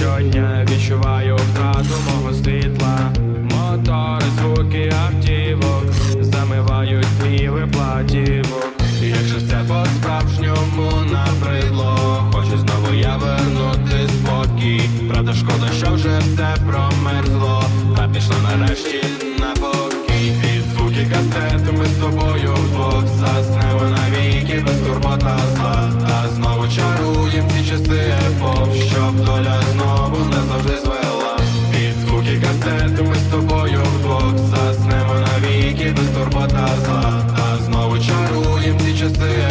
щодня відчуваю втрату мого світла, мотори, звуки автівок, замивають пліви платівок. І якщо все по-справжньому набридло, хочу знову я вернути спокій. Правда, шкода, що вже все промерзло. горбата назад, а знову чаруєм ті часи.